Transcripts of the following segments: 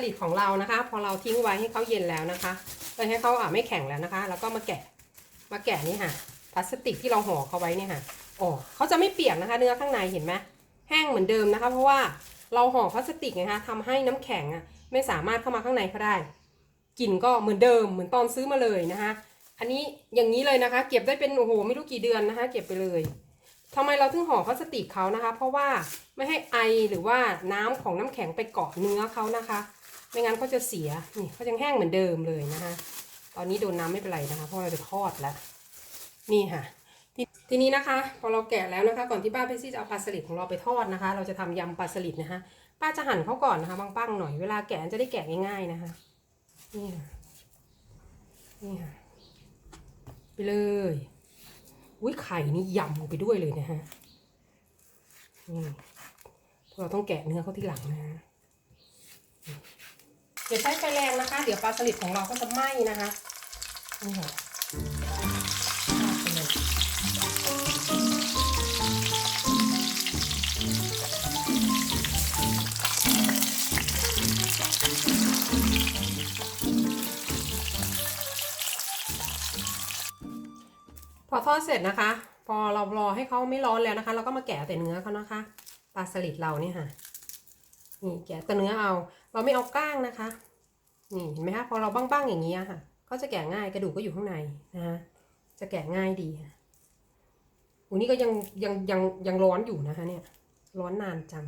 ลาสลิดของเรานะคะ พอเราทิ้งไว้ให้เขาเย็นแล้วนะคะเออให้เขาอ่าไม่แข็งแล้วนะคะ แล้วก็มาแกะมาแกะนี่ค่ะพลาสติกที่เราห่อเขาไว้เนี่ยค่ะอ๋อเขาจะไม่เปียกนะคะ เนื้อข้างในเห็นไหมแห้งเหมือนเดิมนะคะ เพราะว่าเราห่อพลาสติกไงคะทำให้น้ำแข็งอะไม่สามารถเข้ามาข้างในเขาได้กลิ่นก็เหมือนเดิมเหมือนตอนซื้อมาเลยนะคะ อันนี้อย่างนี้เลยนะคะ เก็บได้เป็นโอ้โหไม่รู้กี่เดือนนะคะ เก็บไปเลยทำไมเราถึงห่อพลาสติกเขานะคะ เพราะว่าไม่ให้ไอหรือว่าน้ำของน้ำแข็งไปเกาะเนื้อเขานะคะ ไม่งั้นเขาจะเสีย นี่เขายังแห้งเหมือนเดิมเลยนะคะ ตอนนี้โดนน้ำไม่เป็นไรนะคะ เพราะเราจะทอดแล้ว นี่ค่ะททีนี้นะคะ พอเราแกะแล้วนะคะ ก่อนที่ป้าเพชรซี่จะเอาปลาสลิดของเราไปทอดนะคะ เราจะทำยำปลาสลิดนะคะ ป้าจะหั่นเขาก่อนนะคะบางๆหน่อย เวลาแกะจะได้แกะง่ายๆนะคะ นี่ค่ะ นี่ค่ะ ไปเลย อุ้ยไข่นี่ยำไปด้วยเลยนะฮะนี่เราต้องแกะเนื้อเขาที่หลังนะฮะ อย่าใช้ไฟแรงนะคะ เดี๋ยวปลาสลิดของเราก็จะไหม้นะคะนี่ค่ะพอทอดเสร็จนะคะ พอเรารอให้เขาไม่ร้อนแล้วนะคะ เราก็มาแกะแต่เนื้อเขานะคะ ปลาสลิดเราเนี่ยค่ะ นี่แกะแต่เนื้อเอา เราไม่เอาก้างนะคะ นี่เห็นไหมคะพอเราบ้างๆอย่างนี้ค่ะก็จะแกะง่ายกระดูกก็อยู่ข้างในนะคะจะแกะง่ายดีค่ะอูนี่ก็ยังยังยังยังร้อนอยู่นะคะเนี่ยร้อนนานจัง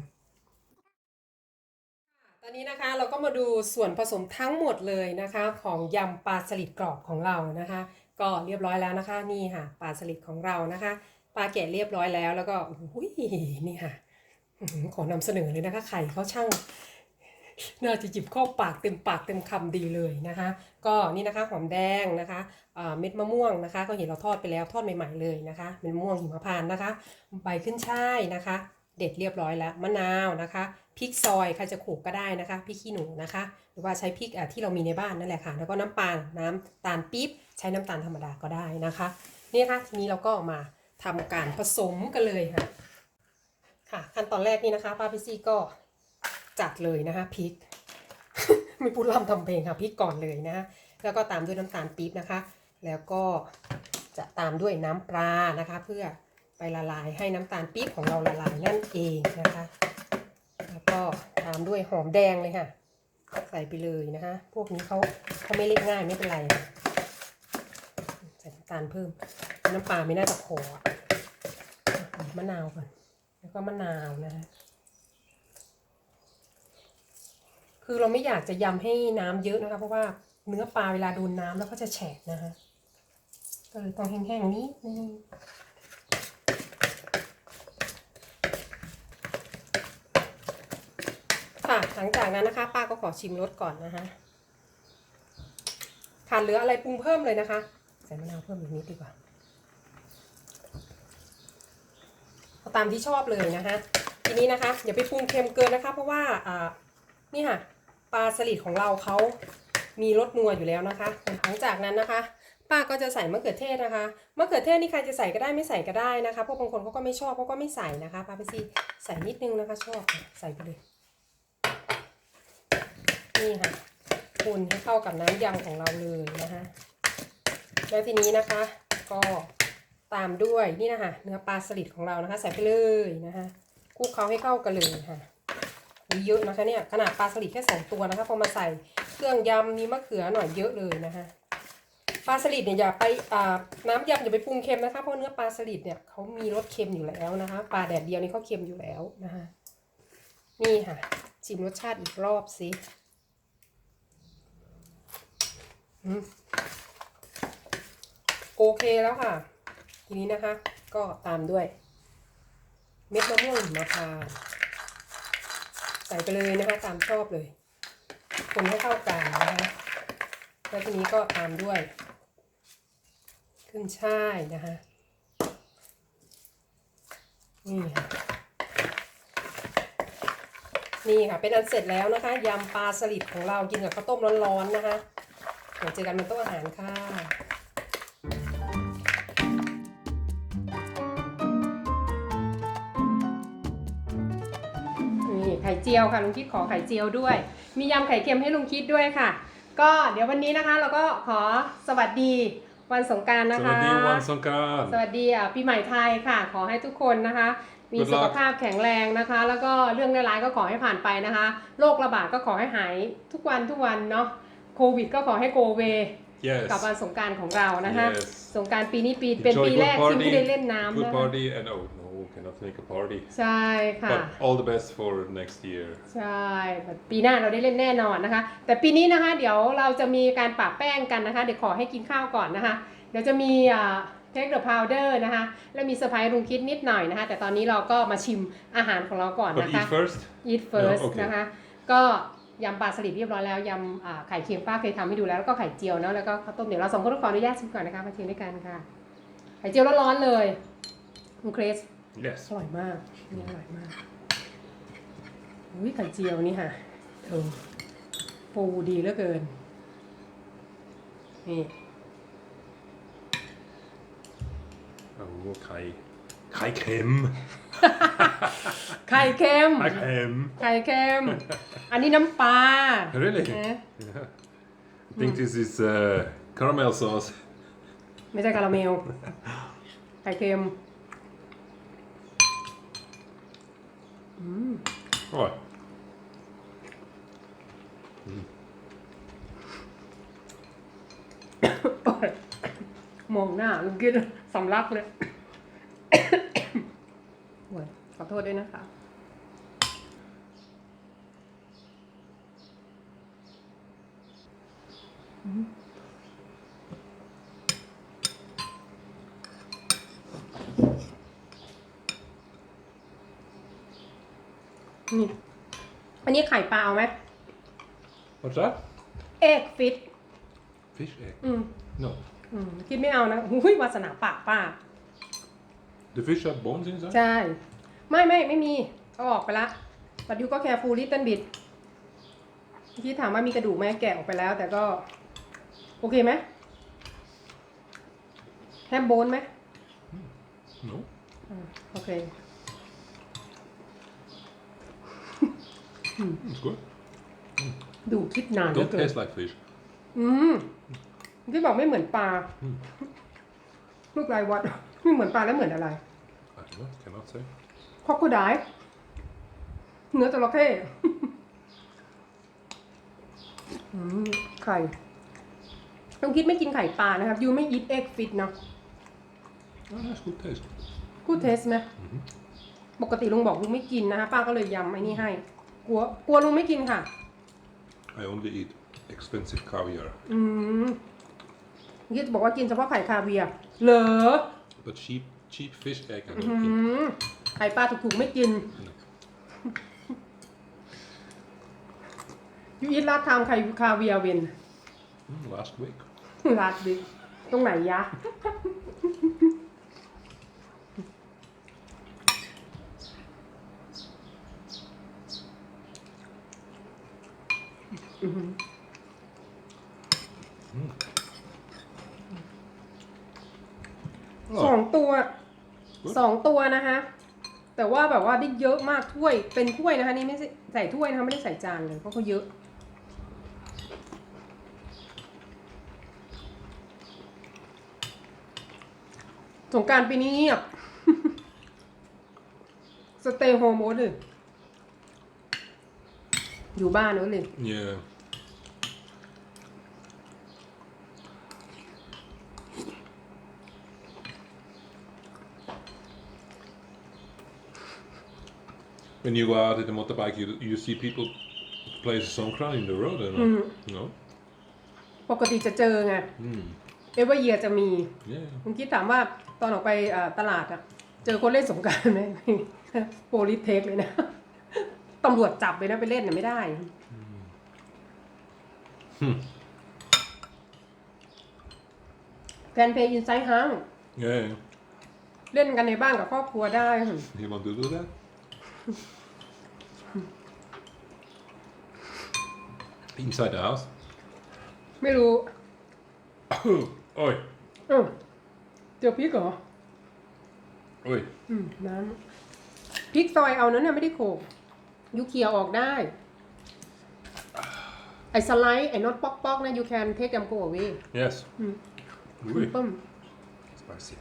ตอนนี้นะคะเราก็มาดูส่วนผสมทั้งหมดเลยนะคะ ของยำปลาสลิดกรอบของเรานะคะ ก็เรียบร้อยแล้วนะคะนี่ค่ะปลาสลิดของเรานะคะปลาแกะเรียบร้อยแล้วแล้วก็อุ้ยนี่ค่ะขอนำเสนอเลยนะคะไข่เขาช่าง น่าจะจิบเข้าปากเต็มปากเต็มคำดีเลยนะคะ ก็นี่นะคะหอมแดงนะคะเม็ดมะม่วงนะคะ ก็เห็นเราทอดไปแล้วทอดใหม่ๆเลยนะคะเป็นมะม่วงหิมพานต์นะคะ ใบขึ้นช่ายนะคะ เด็ดเรียบร้อยแล้วมะนาวนะคะพริกซอยใครจะโขลกก็ได้นะคะพริกขี้หนูนะคะ หรือว่าใช้พริกที่เรามีในบ้านนั่นแหละค่ะ แล้วก็น้ำปลาน้ำตาลปี๊บใช้น้ำตาลธรรมดาก็ได้นะคะนี่นะคะทีนี้เราก็มาทำการผสมกันเลยค่ะค่ะขั้นตอนแรกนี่นะคะป้าพิซี่ก็ จัดเลยนะคะพริกม่พูดล่ำทำเพลงค่ะพริกก่อนเลยนะแล้วก็ตามด้วยน้ำตาลปี๊บนะคะ แล้วก็จะตามด้วยน้ำปลานะคะ เพื่อไปละลายให้น้ำตาลปี๊บของเราละลายนั่นเองนะคะ แล้วก็ตามด้วยหอมแดงเลยค่ะ ใส่ไปเลยนะคะ พวกนี้เขาเขาไม่เล็กง่ายไม่เป็นไรนะใส่น้ำตาลเพิ่ม น้ำปลาไม่น่าจะพอมะนาวก่อน แล้วก็มะนาวนะฮะ คือเราไม่อยากจะยำให้น้ำเยอะนะคะ เพราะว่าเนื้อปลาเวลาโดนน้ำแล้วก็จะแฉะนะคะก็เลยต้องแห้งๆนิดนึงค่ะหลังจากนั้นนะคะ ป้าก็ขอชิมรสก่อนนะคะขาดเหลืออะไรปรุงเพิ่มเลยนะคะ ใส่มะนาวเพิ่มอีกนิดดีกว่าเอาตามที่ชอบเลยนะคะ ทีนี้นะคะอย่าไปปรุงเค็มเกินนะคะ เพราะว่าอ่านี่ค่ะ ปลาสลิดของเราเขามีรสนัวอยู่แล้วนะคะ หลังจากนั้นนะคะ ป้าก็จะใส่มะเขือเทศนะคะมะเขือเทศนี่ใครจะใส่ก็ได้ไม่ใส่ก็ได้นะคะเพราะบางคนเขาก็ไม่ชอบเขาก็ไม่ใส่นะคะป้าไปซีใส่นิดนึงนะคะชอบใส่ไปเลยนี่ค่ะคนให้เข้ากับน้ำยำของเราเลยนะคะแล้วทีนี้นะคะ ก็ตามด้วยนี่นะคะเนื้อปลาสลิดของเรานะคะ ใส่ไปเลยนะคะคลุกเคล้าให้เข้ากันเลยค่ะ มีเยอะนะคะเนี่ยขนาดปลาสลิดแค่สองตัวนะคะพอมาใส่เครื่องยำมีมะเขือหน่อยเยอะเลยนะคะปลาสลิดเนี่ยอย่าไปน้ำยำอย่าไปปรุงเค็มนะคะเพราะเนื้อปลาสลิดเนี่ยเขามีรสเค็มอยู่แล้วนะคะปลาแดดเดียวนี่เขาเค็มอยู่แล้วนะคะนี่ค่ะชิมรสชาติอีกรอบสิโอเคแล้วค่ะ ทีนี้นะคะ ก็ตามด้วย เม็ดมะม่วงหิมพานต์ ส่ไปเลยนะคะตามชอบเลย คนให้เข้ากันนะคะแล้วทีนี้ก็ตามด้วย ขึ้นช่ายนะคะนี่ค่ะนี่ค่ะเป็นอันเสร็จแล้วนะคะยำปลาสลิดของเรากินกับข้าวต้มร้อนๆนะคะเดี๋ยวเจอกันบนโต๊ะอาหารค่ะ เจียวค่ะลุงคิดขอไข่เจียวด้วย มียำไข่เค็มให้ลุงคิดด้วยค่ะ ก็เดี๋ยววันนี้นะคะ เราก็ขอสวัสดีวันสงกรารนะสคะวัสดีวันสงกรานสวัสดีอะปีใหม่ไทยค่ะ ขอให้ทุกคนนะคะ มี Good สุข luck ภาพแข็งแรงนะคะ แล้วก็เรื่องร้ายๆก็ขอให้ผ่านไปนะคะโรคระบาดก็ขอให้หายทุกวันทุกวันเนาะโควิดก็ขอให้โกเว yes กับวันสงกรารของเรานะคะ Yes สงกรารปีนี้ปีเป็น Enjoy ปี good แรกที่ party ไม่ได้เล่นน้ำ good นะคะ party and oh no cannot make a party ใช่ค่ะ but all the best for next year ใช่แบบปีหน้าเราได้เล่นแน่นอนนะคะ แต่ปีนี้นะคะ เดี๋ยวเราจะมีการปะแป้งกันนะคะ เดี๋ยวขอให้กินข้าวก่อนนะคะ เดี๋ยวจะมีเทคเดอะพาวเดอร์นะคะ และมีเซอร์ไพรส์ลุงคิดนิดหน่อยนะคะ แต่ตอนนี้เราก็มาชิมอาหารของเราก่อน but นะคะ eat first eat first โอเคนะคะ ก็ยำปลาสลิดเรียบร้อยแล้วยำอ่าไข่เค็มป้าเคยทำให้ดูแล้วแล้วก็ไข่เจียวเนาะแล้วก็ข้าวต้มเดี๋ยวเราสองคนต้องขออนุญาตชิมก่อนนะคะมาชิมด้วยกันค่ะ ไข่เจียวร้อนๆเลยคุณเครส yes อร่อยมากนี่อร่อยมากอุ้ยไข่เจียวนี่ค่ะเออปูดีเหลือเกิน นี่ โอ้ไข่ไข่เค็มไข่เค็ม ไข่เค็ม ไข่เค็ม อันนี้น้ำปลา really นะ I think this is uh, caramel sauce ไม่ใช่คาราเมล ไข่เค็ม oh มองหน้าลุงกินสำลักเลยขอโทษด้วยนะคะ นี่ อันนี้ไข่ปลาเอาไหม what's that เอ็กฟิต fish egg อืม no อืมคิดไม่เอานะหุ้ยวาสนาปากป้า the fish have bones inside ใช่ ไม่ไม่ไม่มีเอาออกไปละปัดยูก็แคร์ฟูลิตเติ้ลบิดที่ถามว่ามีกระดูกไหมแกะออกไปแล้ว แต่ก็ โอเคไหมแฮมโบนไหม no อ่าโอเค it's good ดูคิดนานเหลือ don't เกิน taste like fish อืมที่บอกไม่เหมือนปลาลูกลายวัด ไม่เหมือนปลาแล้วเหมือนอะไร I don't know cannot say คอกโคไดเนื้อจระเข้อืมไข่ลุงคิดไม่กินไข่ปลานะครับ ยูไม่ยิดเอ็กฟิตเนาะ oh that's good taste พูดเทสไหม ปกติลุงบอกลุงไม่กินนะคะป้าก็เลยยำไอ้นี่ให้ กลัวกลัวลุงไม่กินค่ะ I only eat expensive caviar อืมลุงคิดบอกว่ากินเฉพาะไข่คาเวียร์เหรอ but cheap cheap fish egg I อื don't eat มไข่ปลาถูกๆไม่กิน ยูอีทลาดทามไข่คาเวียร์เวน Mm, last week ลาดดิตรงไหนยะ สองตัว สองตัวนะคะ แต่ว่าแบบว่าได้เยอะมากถ้วย เป็นถ้วยนะคะนี่ไม่ใช่ใส่ถ้วยนะคะไม่ได้ใส่จานเลยเพราะเขาเยอะสงกรารปีนี้เงียบ สเตย์โฮมโอเลยอยู่บ้านโอเลย yeah When you go out at the motorbike, you you see people play songkran in the road, and no, ปกติจะเจอไง mm. เอเวอร์เยียจะมี yeah, คุณคิดถามว่าตอนออกไปเอ่อตลาดอะเจอคนเล่นสงกรารไหม โปลิสเทคเลยนะ ตำรวจจับเลยนะไปเล่นน่ะไม่ได้ แฟนเพลย์อินไซด์ฮัง yeah. เล่นกันในบ้านกับครอบครัวได้ You want to do that? Inside the house. ไม่รู้ Oi. อ้าวเจอพริกเหรอ Oi. อืม น้ำพริกซอยเอานั้นเนี่ยไม่ได้โขลกยูเคียออกได้ ไอ้สไลด์ไอ้น็อตป๊อกป๊อกๆนะ you can take them go away Yes. Mm. Oi. ต้ม Spicy.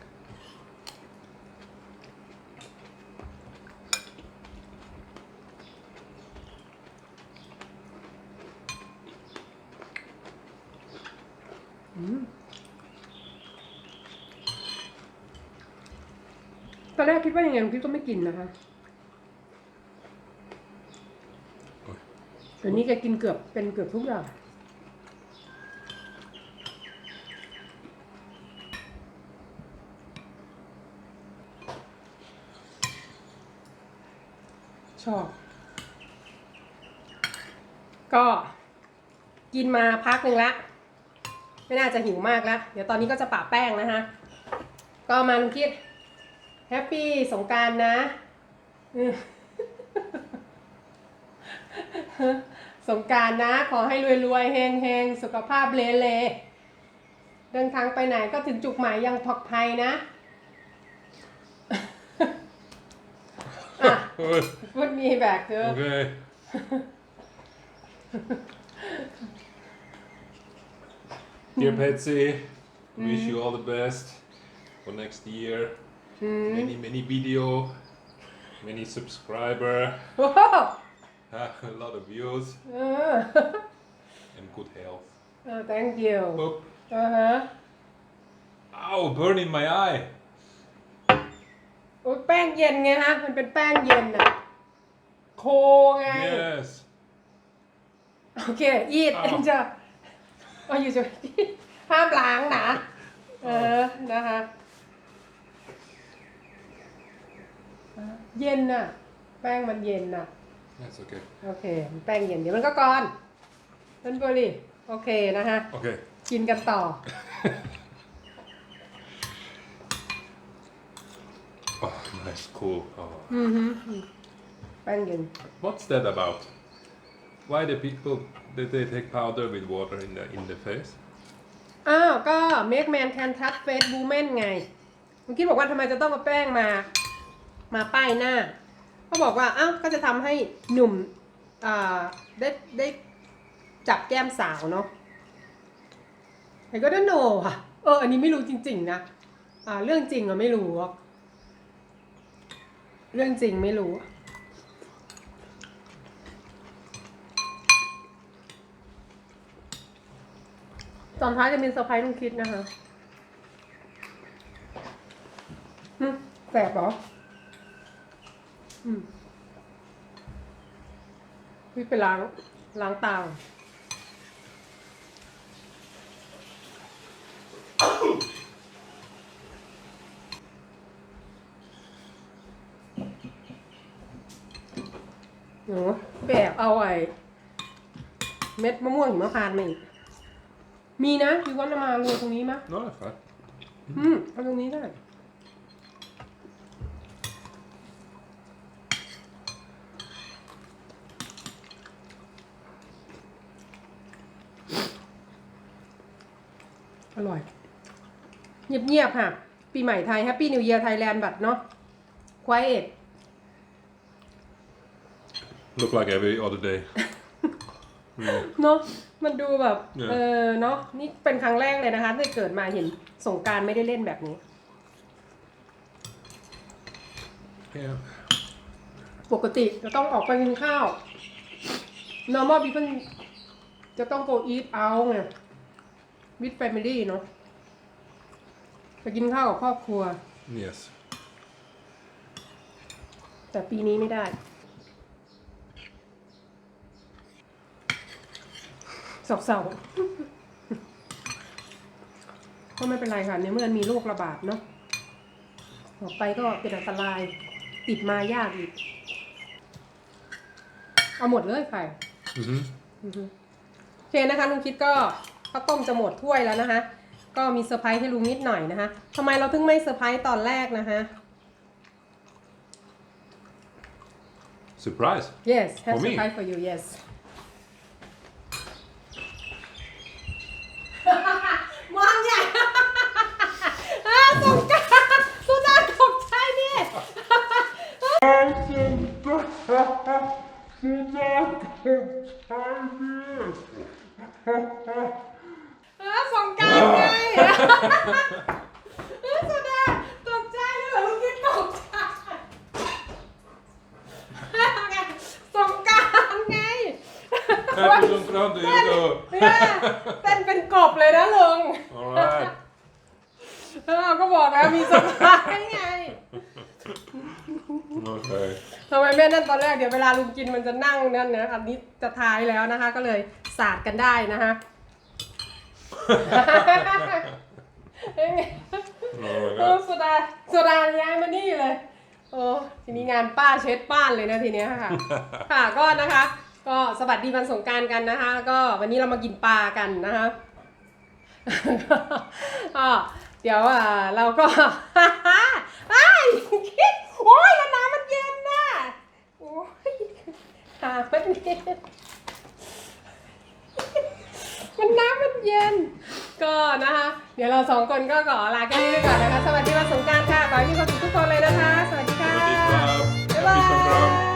ต อนแรกคิดว่ายังไงลุงคิดก็ไม่กินนะคะโอ้ยเดี๋ยวนี้แกกินเกือบเป็นเกือบทุกอย่างชอบ ก็กินมาพักหนึ่งละ ไม่น่าจะหิวมากแล้ว เดี๋ยวตอนนี้ก็จะปะแป้งนะคะ ก็มาลุงคิด แฮปปี้สงการนะสงการนะ ขอให้รวยๆเฮงๆ สุขภาพเลเลเดินทางไปไหนก็ถึงจุกหมายยังปลอดภัยนะอะพูดมีแบกเถอะ Okay. Dear Patsy, wish you all the best for next year. Many, many video, many subscriber, โอ้โห a lot of views เออ and good health. เออ thank you Oop. เออฮะ Ow, burn in my eye. โอ้ยแป้งเย็นไงฮะ มันเป็นแป้งเย็นอะโคไง Yes. โอเค อีดอ้าว จะเอาอยู่จะห้ามล้างนะ เออ นะคะ เย็นน่ะ แป้งมันเย็นน่ะ That's okay. โอเคแป้งเย็นเดี๋ยวมันก็ก่อนเป็นบริโอเคนะคะ Okay. กินกันต่อ Oh, nice, cool. Oh. อือฮึแป้งเย็น What's that about? Why the people did they take powder with water in the in the face? อ้าว ก็ make man can touch face woman ไงเมื่อกี้บอกว่าทำไมจะต้องเอาแป้งมา มาป้ายหน้าเขาบอกว่าอ้าวก็จะทำให้หนุ่มอ่าได้ได้จับแก้มสาวเนาะไอ้ก็ด้โนอะเอออันนี้ไม่รู้จริง ๆ นะอ่าเรื่องจริงอะไม่รู้ เรื่องจริงไม่รู้ตอนท้ายจะมีเซอร์ไพรส์ลุงคิดนะคะแสบเหรอ พี่ไปล้าง ล้างตาก่อนหนูแบบเอาไอ้เม็ดมะม่วงหิมพานต์มาอีก มีนะพี่ว่าจะมาโรยตรงนี้มะ No, that's fine. อืมเอาตรงนี้ได้ ร่อย เงียบๆค่ะ ปีใหม่ไทยแฮปปี้นิวเ a ียร์ไทยแลนด์บัตเนาะควายเอ็ด Look like every other day. เนาะมันดูแบบเนี่ยเออเนาะนี่เป็นครั้งแรกเลยนะคะที่เกิดมาเห็นสงกรารไม่ได้เล่นแบบนี้ Yeah. ปกติจะต้องออกไปกินข้าว normal people จะต้อง go eat out ไง with family เนาะไปกินข้าวกับครอบครัว Yes. แต่ปีนี้ไม่ได้ เศร้าๆ ก็ไม่เป็นไรค่ะ ในเมื่อมันมีโรคระบาดเนาะออกไปก็เป็นอันตราย ติดมายากอีก เอาหมดเลยค่ะ Mm-hmm. โอเคนะคะลุงคิดก็ ข้าวต้มจะหมดถ้วยแล้วนะคะ ก็มีเซอร์ไพรส์ให้ลุงนิดหน่อยนะคะทำไมเราถึงไม่เซอร์ไพรส์ตอนแรกนะคะ Surprise. yes have For me? surprise for you yes Ha ha! อสงกรารไงเออสุดาตกใจเลยเหรอลูกคิดตกใจไงสงกรารไง Happy Songkran to you too. เนี่ยเต้นเป็นกบเลยนะลุง Alright. เออก็บอกแล้วมีสไพรไง Okay. ทำไมแม่นั่นตอนแรกเดี๋ยวเวลาลุงกินมันจะนั่งนั่นนะอันนี้จะท้ายแล้วนะคะ ก็เลยสาดกันได้นะคะ เอ้ย Oh my โอ้ god. โซดาโซดาย้ายมานี่เลย โอ้ทีนี้งานป้าเช็ดบ้านเลยนะทีเนี้ยค่ะ ค่ะก็นะคะ ก็สวัสดีวันสงกรารกันนะคะก็วันนี้เรามากินปลากันนะคะก็เดี๋ยวอ่าเราก็ ไอ้ายคิดโอ้ยแล้วน้ำมันเย็นน่ะโอ้ยหามันเย็นมันน้ำมัน เย็น ก็นะคะ เดี๋ยวเราสองคนก็ขอลาแค่นี้ไปก่อนนะคะ สวัสดีวันสงกรารค่ะ ขอให้มีความสุขทุกคนเลยนะคะ สวัสดีค่ะ Swadee krab. บ๊ายบา Happy Songkran. ย